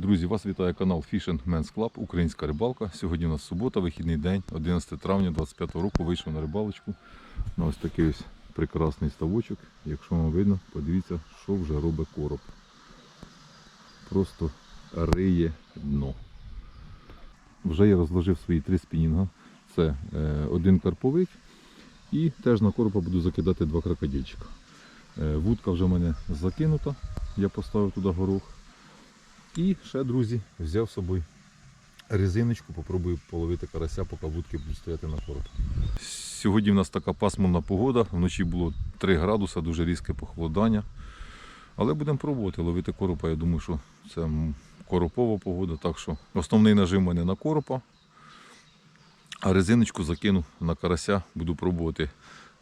Друзі, вас вітає канал Fishing Men's Club, Українська рибалка. Сьогодні у нас субота, вихідний день, 11 травня 25 року. Вийшов на рибалочку. На ось такий ось прекрасний ставочок. Якщо вам видно, подивіться, що вже робить короб. Просто риє дно. Вже я розложив свої три спінінга. Це е, один карповик і теж на коропа буду закидати два крокодильчика. Е, вудка вже в мене закинута, я поставив туди горох. І ще, друзі, взяв з собою резиночку, попробую половити карася, поки вудки будуть стояти на короб. Сьогодні в нас така пасмурна погода, вночі було 3 градуси, дуже різке похолодання. Але будемо пробувати ловити коропа. Я думаю, що це коропова погода, так що основний нажим у мене на коропа. А резиночку закину на карася, буду пробувати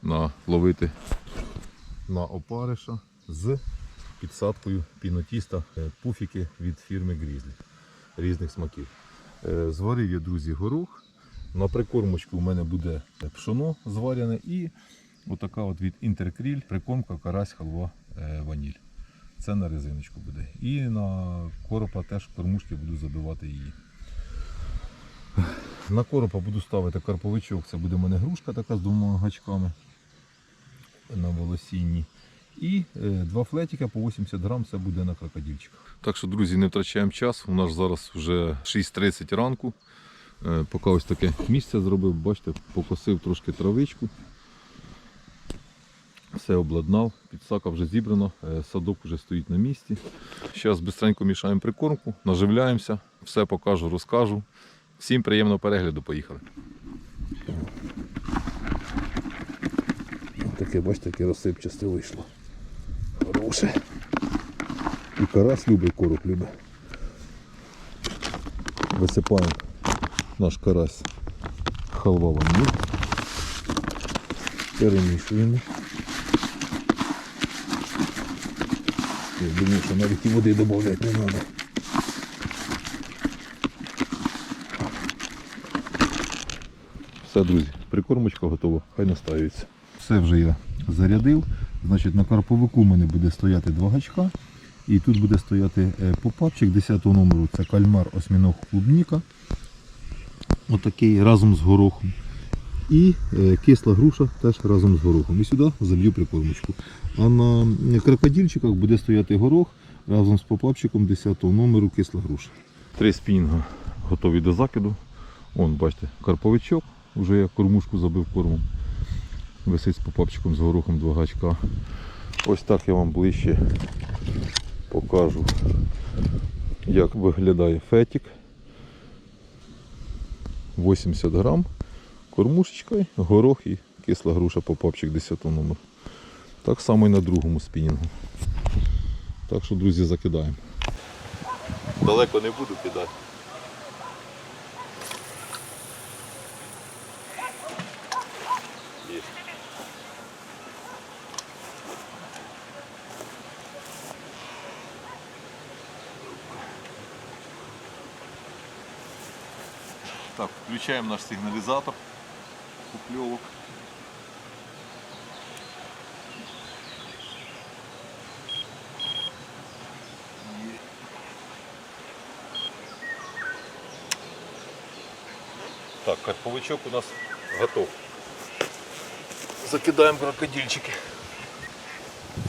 на, ловити на опариша з підсадкою пінотіста е, пуфіки від фірми Грізлі різних смаків. Е, Зварив я, друзі, горох. На прикормочку у мене буде пшоно зварене і отака от від інтеркріль прикормка карась, халва, е, ваніль. Це на резиночку буде. І на коропа теж кормушки буду забивати її. На коропа буду ставити карповичок. Це буде в мене грушка така з двома гачками на волосінні. І е, два флетика по 80 грам це буде на крокодильчиках. Так що, друзі, не втрачаємо час. У нас зараз вже 6.30 ранку. Е, поки ось таке місце зробив, бачите, покосив трошки травичку. Все обладнав, підсака вже зібрано, е, садок вже стоїть на місці. Зараз швидко мішаємо прикормку, наживляємося, все покажу, розкажу. Всім приємного перегляду, поїхали. Таке, бачите, таке розсипчасте вийшло. Хороше. І карась любить, короб любить. Висипаємо наш карась халва ваніль. Перемішуємо. Я думаю, що навіть і води додати не треба. Все, друзі, прикормочка готова, хай настаюється. Все вже я зарядив. Значить, на карповику у мене буде стояти два гачка. І тут буде стояти е, попапчик 10 номеру, це кальмар осьміног клубніка. Отакий разом з горохом. І е, кисла груша теж разом з горохом. І сюди заб'ю прикормочку. А на крокодильчиках буде стояти горох разом з попапчиком 10 номеру кисла груша. Три спінінга готові до закиду. Вон, бачите, карповичок. Вже я кормушку забив кормом. Висить з попапчиком з горохом два гачка. Ось так я вам ближче покажу, як виглядає фетик. 80 грам, кормушечка, горох і кисла груша попапчик 10 номер. Так само і на другому спінінгу. Так що, друзі, закидаємо. Далеко не буду кидати. Так, включаємо наш сигналізатор купльовок. Так, карповичок у нас готов. Закидаємо крокодильчики.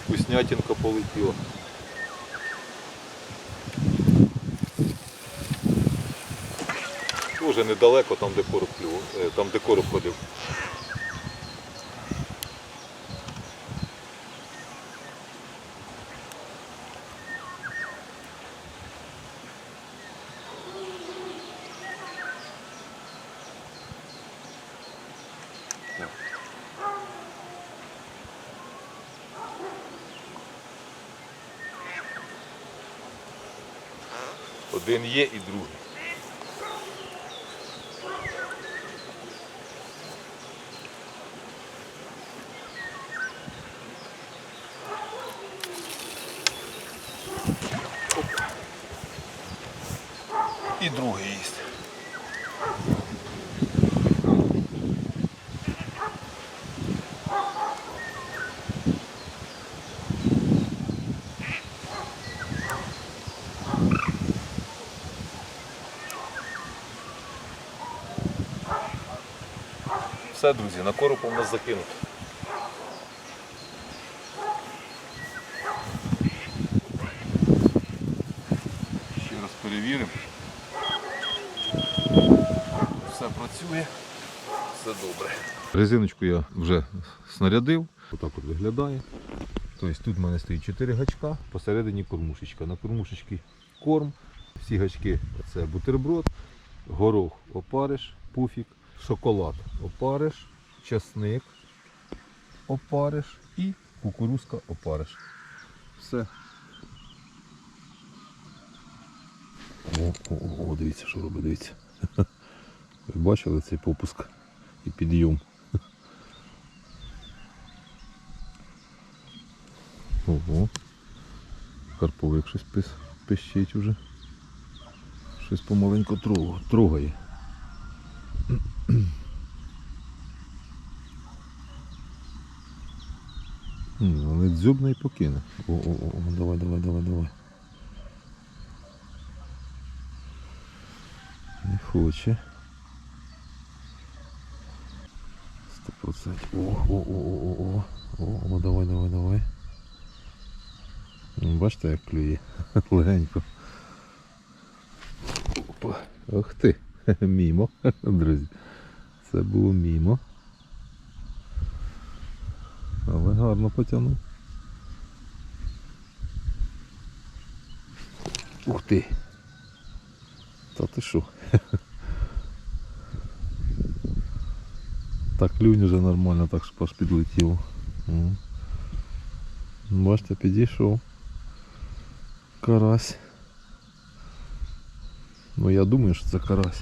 Вкуснятинка полетіла. Дуже недалеко, там де короб е, там де короб ходив. Один є і другий. другий їсти. Все, друзі, на короб у нас закинуто. Резиночку я вже снарядив. Отак от виглядає. Тобто тут в мене стоїть 4 гачка, посередині кормушечка. На кормушечці корм, всі гачки це бутерброд, горох опариш, пуфік, шоколад опариш, часник опариш і кукурузка опариш. Все. О, о, о, дивіться, що робить, дивіться. Ви бачили цей попуск і підйом. Ого. Карповик щось пис, пищить уже. Щось помаленьку трогає. Але дзьобне і покине. О, о, о, о, давай, давай, давай, давай. Не хоче. Сто процентів. О, о, о, о, о, о, о, о, давай, давай, давай. Ну, Бачите, як клює легенько. Опа. Ох ти, мімо, друзі. Це було мімо. Але гарно потягнув. Ух ти. Та ти що? Так клюнь вже нормально, так що аж підлетіло. Бачите, підійшов. Карась. Ну я думаю, що це карась.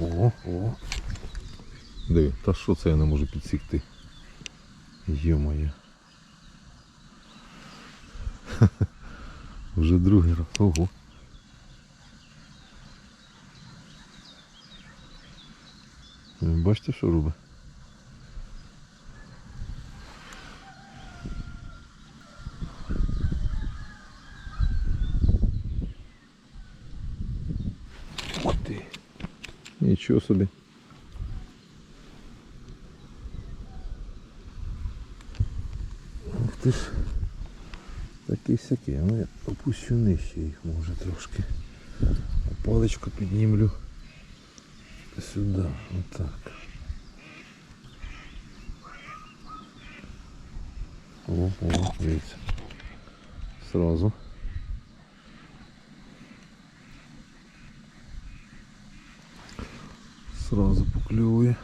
О, о. Диви, та що це я не можу підсікти? Йо-моє. Вже другий раз. Ого. Бачите, що робить? Ух ти. Нічого собі. Ти ж. Такий сякий. Ну я опущу нижче їх може трошки. Паличку піднімлю сюди. Отак. О, о, дивіться. Сразу. Сразу поклює.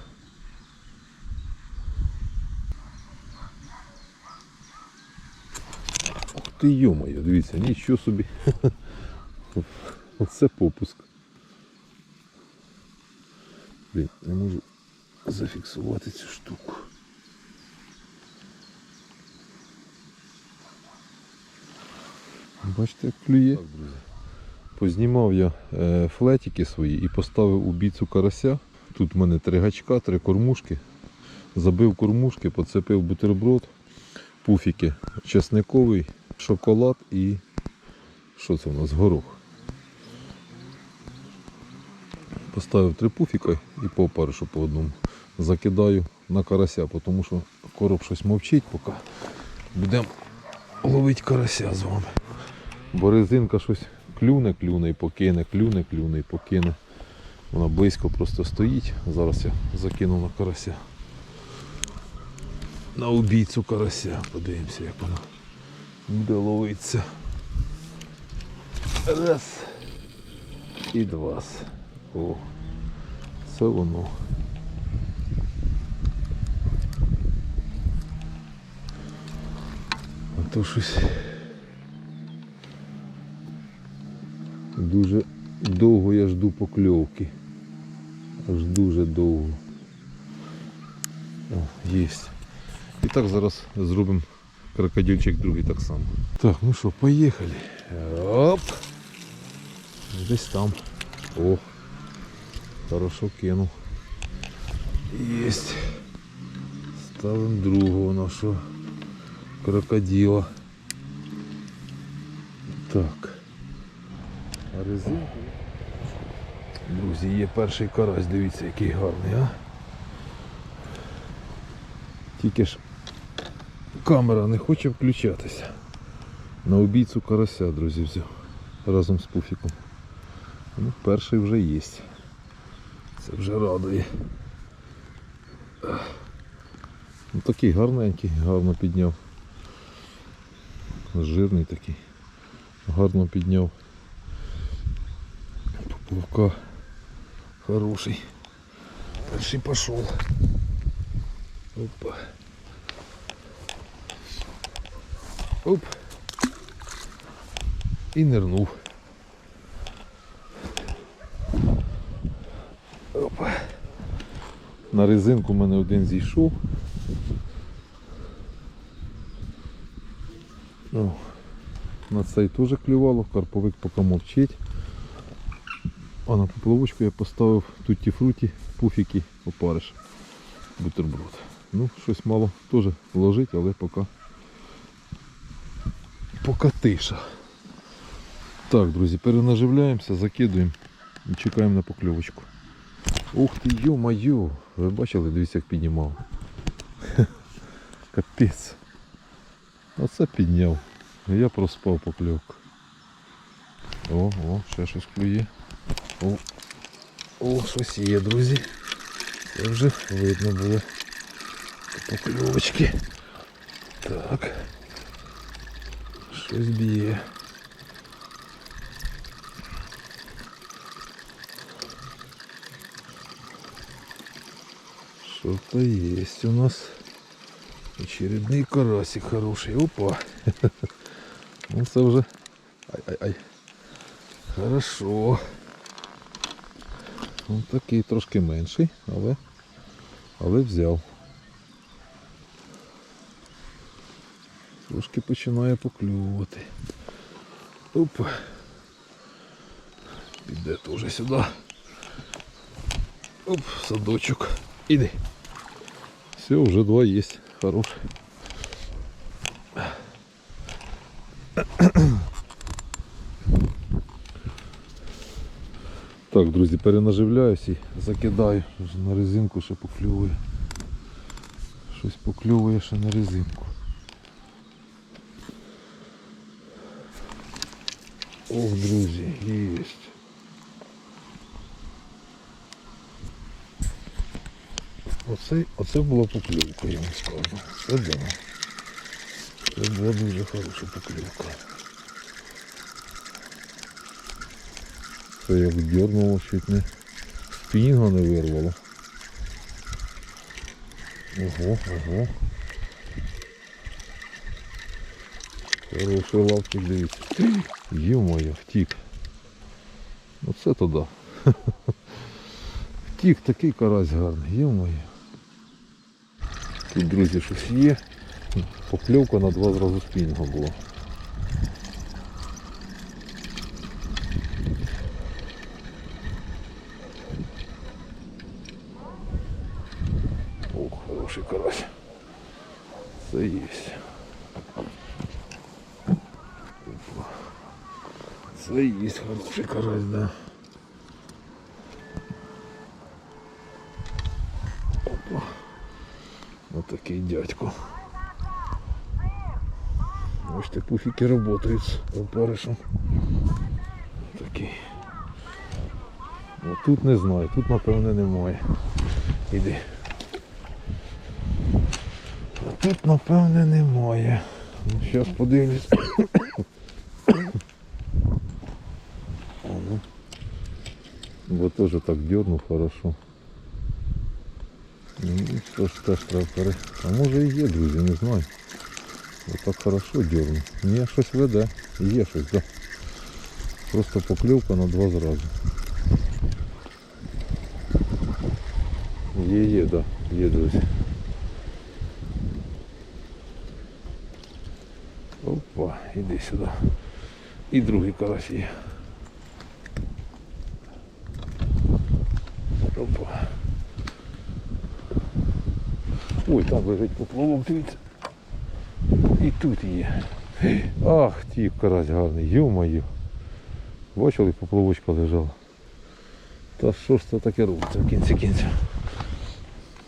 Ух ти йомоє, дивіться, нічого собі. Оце попуск. Блін, не можу зафіксувати цю штуку. Бачите, як клює. Так. Познімав я е, флетики свої і поставив у біцу карася. Тут в мене три гачка, три кормушки. Забив кормушки, поцепив бутерброд, пуфіки, чесниковий, шоколад і що це у нас? Горох. Поставив три пуфіка і по опаришу по одному. Закидаю на карася, тому що короб щось мовчить, поки будемо ловити карася з вами. Бо резинка щось клюне, клюне і покине, клюне, клюне і покине. Вона близько просто стоїть. Зараз я закину на карася. На убійцю карася. Подивимося, як вона буде ловитися. Раз. І два. О, це воно. А то щось дуже довго я жду покльовки. Аж дуже довго. О, єсть. І так зараз зробимо крокодильчик другий так само. Так, ну що, поїхали. Оп! Десь там. О! Хорошо кинув. Єсть. Ставимо другого нашого крокодила. Так. А резинку. Друзі, є перший карась, дивіться, який гарний, а. Тільки ж камера не хоче включатися. На убійцю карася, друзі, взяв. Разом з пуфіком. Ну, перший вже є. Це вже радує. Ну, такий гарненький, гарно підняв. Жирний такий. Гарно підняв. Поплавка хороший. Перший пошел. Опа. Оп. І нирнув. Опа. На резинку в мене один зійшов. Ну, на цей теж клювало, карповик поки мовчить. А на поплавочку я поставив тутті фруті, пуфіки, опариш, бутерброд. Ну, щось мало теж ложить, але поки поки тиша. Так, друзі, перенаживляємося, закидуємо і чекаємо на покльовочку. Ух ти, йо-майо! Ви бачили, дивіться, як піднімав. Капець. Оце підняв. Я проспав покльовку. О, о, ще щось клює. О, о, щось є, друзі. Це вже видно було. Покльовочки. Так. Щось б'є. Что-то есть у нас. Очередний карасик хороший. Опа. Ну це вже. Ай-ай-ай. Хорошо. Ну, такий трошки менший, але, але взяв. Трошки починає поклювати. Опа. Піде теж сюди. Оп, садочок. Іди. Все, вже два є. Хорош. Так, друзі, перенаживляюсь і закидаю Вже на резинку, ще поклювує. Щось поклювує ще на резинку. Ох, друзі, єсть. Оце, оце була поклювка, я вам скажу. Це да. Це була дуже хороша поклювка. Це як дернуло, чуть не спінінга не вирвало. Ого, ого. Хороший лапчик, дивіться. Ё-моє, втік. Оце то да. Втік такий карась гарний, ё-моє. Тут, друзі, щось є. Покльовка на два зразу спінінга була. Ох, хороший карась. Це є. Це є хороший карась, да. Опа. Вот такий дядько. Ось так пуфіки працюють з опаришем. Такий. Ну, тут не знаю, тут напевне немає. Іди. А тут напевне немає. Ну, зараз подивлюсь. О, ну. Бо теж так дернув хорошо. Ну, що ж теж треба пере... А може і є, друзі, не знаю. Отак хорошо дернув. Ні, щось веде. Є щось, так. Да. Просто покльовка на два зрази. Є, є, так, да. є, друзі. Іди сюди. І другий карась. Опа. Ой, там лежить поплавок, дивіться. І тут є. Ах, ті карась гарний, ё-моє. Бачили, поплавочка лежала. Та що ж це таке робиться в кінці кінця?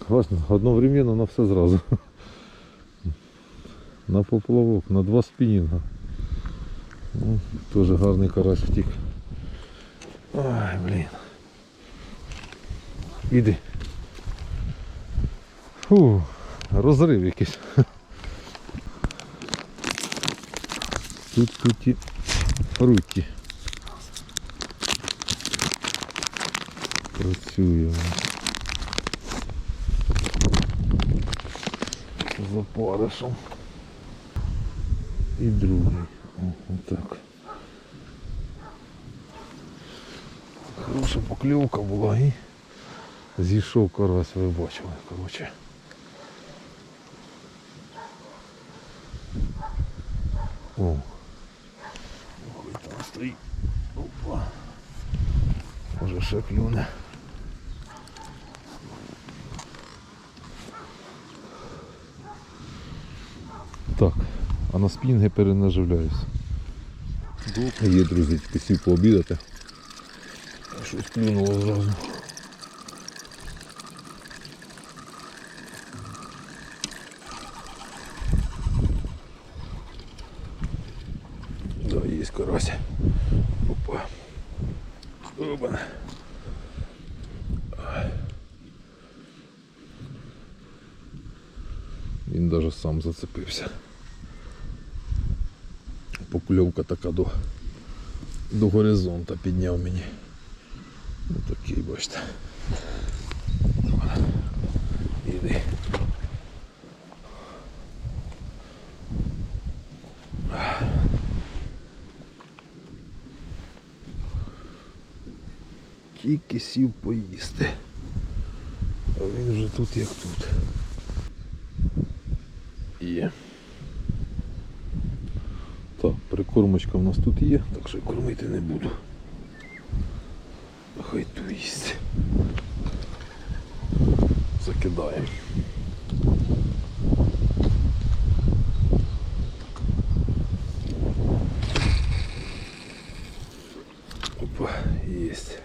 Важно, одновременно на все зразу. На поплавок, на два спінінга. Ну, теж гарний карась втік. Ай, блін. Іди. Фу, розрив якийсь. Тут туті фруті. Працює. За паришем. І другий. О, отак. Хороша покльовка була і зійшов карась, ви бачили, коротше. О. Ой, там стоїть. Опа. Може ще клюне. Так, а на спінги перенаживляюсь. Є, друзі, тільки сів пообідати. Щось клюнуло зразу. Да, є карась. Опа. Опа. Він даже сам зацепився. Покльовка така до, до горизонта підняв мені. Ну такий, бачите. Іди. Тільки сів поїсти. А він вже тут як тут. Є. Так, прикормочка в нас тут є, так що кормити не буду. Хай ту їсть. Закидаємо. Опа, есть.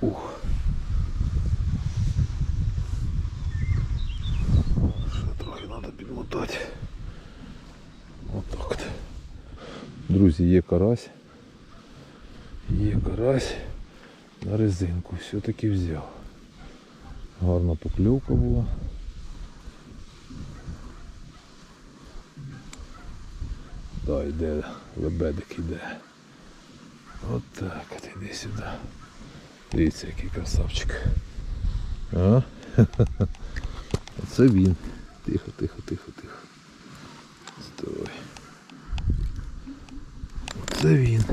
Ух. Ще трохи треба підмотати. Отак от. Друзі, є карась. Є карась на резинку. Все-таки взяв. Гарна покльовка була. Да, йде, лебедик йде. От так от іди сюди. Дивіться, який красавчик. А? Оце він. Тихо, тихо, тихо, тихо. Стой. Це він.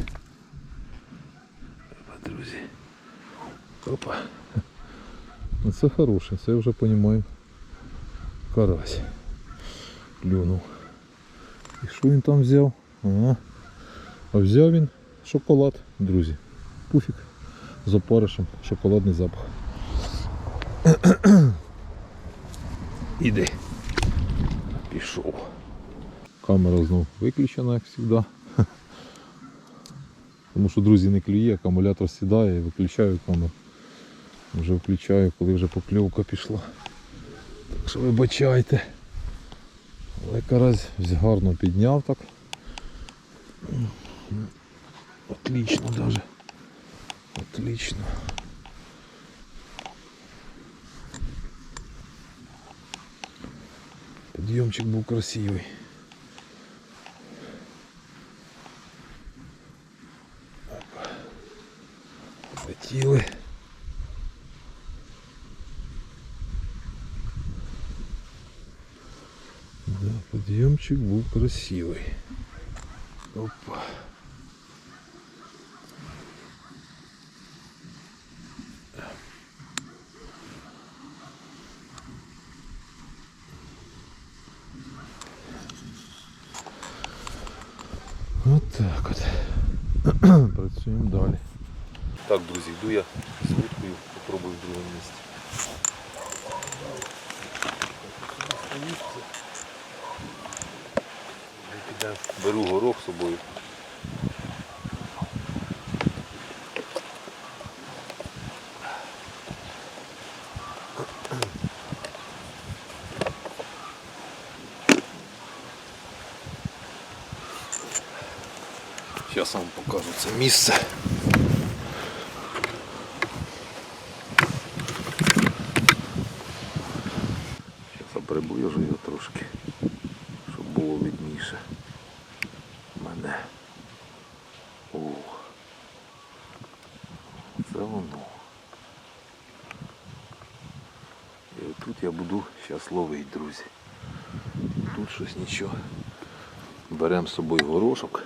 Опа, друзі. Опа. Ну це хороше, це вже розумію. Карась. Клюнув. І що він там взяв? Ага. А взяв він шоколад, друзі. Пуфік з опаришем, шоколадний запах. Іди. Пішов. Камера знов виключена, як завжди. Тому що, друзі, не клює, акумулятор сідає і виключаю камеру. Вже включаю, коли вже покльовка пішла. Так що вибачайте. Але карась гарно підняв так. Отлично даже. Отлично. Підйомчик був красивий. був красивий. Опа. От так от. Працюємо далі. Так, друзі, йду я з вудкою, попробую в другому місці. Беру горох з собою. Зараз вам покажу це місце. Зараз приближу його трошки. Зараз ловить, друзі. Тут щось нічого. Беремо з собою горошок.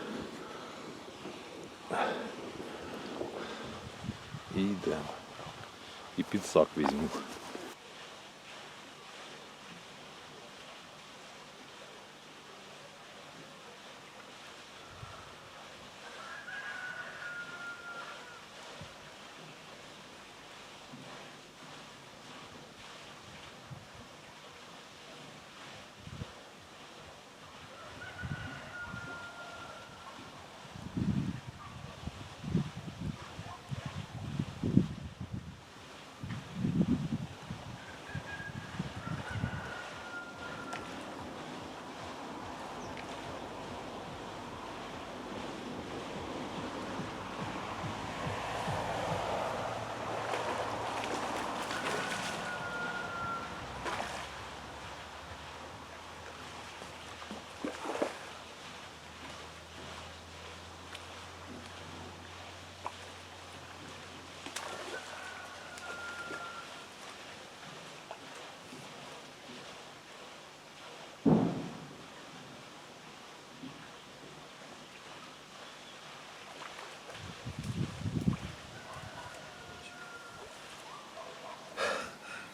І йдемо. І підсак візьму.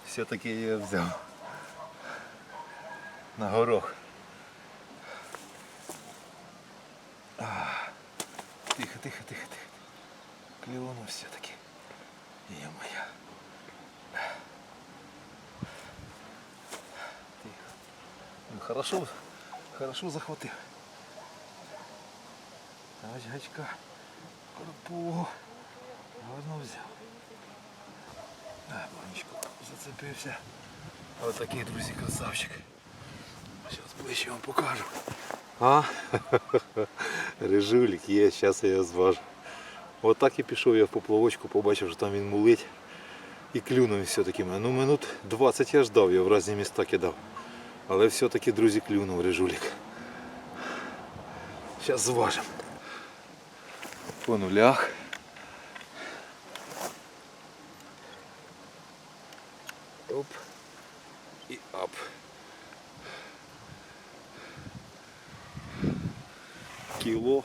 Все-таки я взяв на горох. Тихо, тихо, тихо, тихо. Клюнув все-таки. Є моя. Тихо. Ну, хорошо, хорошо захватив. Ось гачка. Корпу. Гарно взяв. А, зацепився. Ось такий, друзі, красавчик. Зараз ближче вам покажу. А? Рижулік є, зараз я його зважу. От так і пішов я в поплавочку, побачив, що там він мулить. І клюнув все-таки. Ну минут 20 я ждав, я в різні міста кидав. Але все-таки, друзі, клюнув рижулік. Зараз зважимо. По нулях. Оп. І ап. Кіло.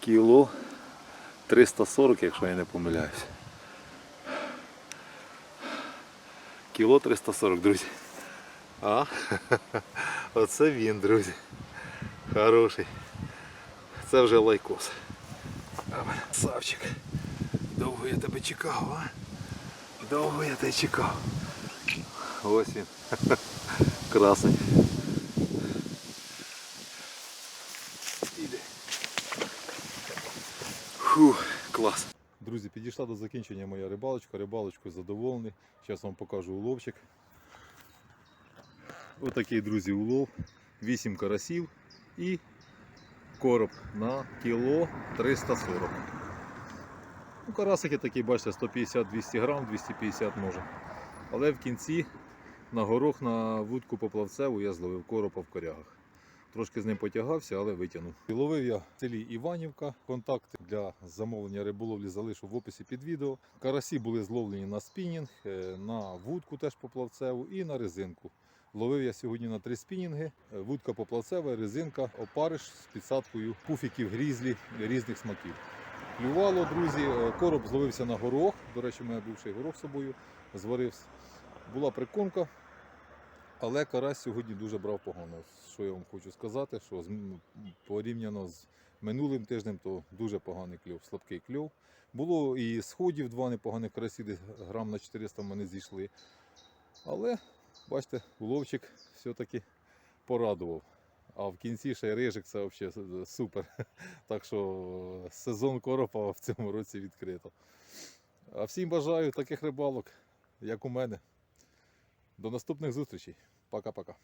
Кіло 340, якщо я не помиляюсь. Кіло 340, друзі. А? Оце він, друзі. Хороший. Це вже лайкос. Савчик. Довго я тебе чекав, а? Довго я тебе чекав. Ось він. Красень. Іде. Фу, клас. Друзі, підійшла до закінчення моя рибалочка. Рибалочкою задоволений. Зараз вам покажу уловчик. Отакий, друзі, улов. 8 карасів і короб на кіло 340. Ну, карасики такі, бачите, 150-200 грам, 250 може. Але в кінці на горох на вудку поплавцеву я зловив коропа в корягах. Трошки з ним потягався, але витягнув. Ловив я в селі Іванівка. Контакти для замовлення риболовлі залишу в описі під відео. Карасі були зловлені на спінінг, е, на вудку теж поплавцеву і на резинку. Ловив я сьогодні на три спінінги. Е, Вудка поплавцева, резинка, опариш з підсадкою пуфіків грізлі різних смаків. Клювало, друзі, е, короб зловився на горох. До речі, у мене бувший горох з собою зварився. Була прикормка, але карась сьогодні дуже брав погано. Що я вам хочу сказати, що порівняно з минулим тижнем, то дуже поганий кльов, слабкий кльов. Було і сходів два непоганих карасі, десь грам на 400 в мене зійшли. Але, бачите, уловчик все-таки порадував. А в кінці ще рижик це взагалі супер. Так що сезон коропа в цьому році відкрито. А всім бажаю таких рибалок, як у мене. До наступних зустрічей. Пока-пока.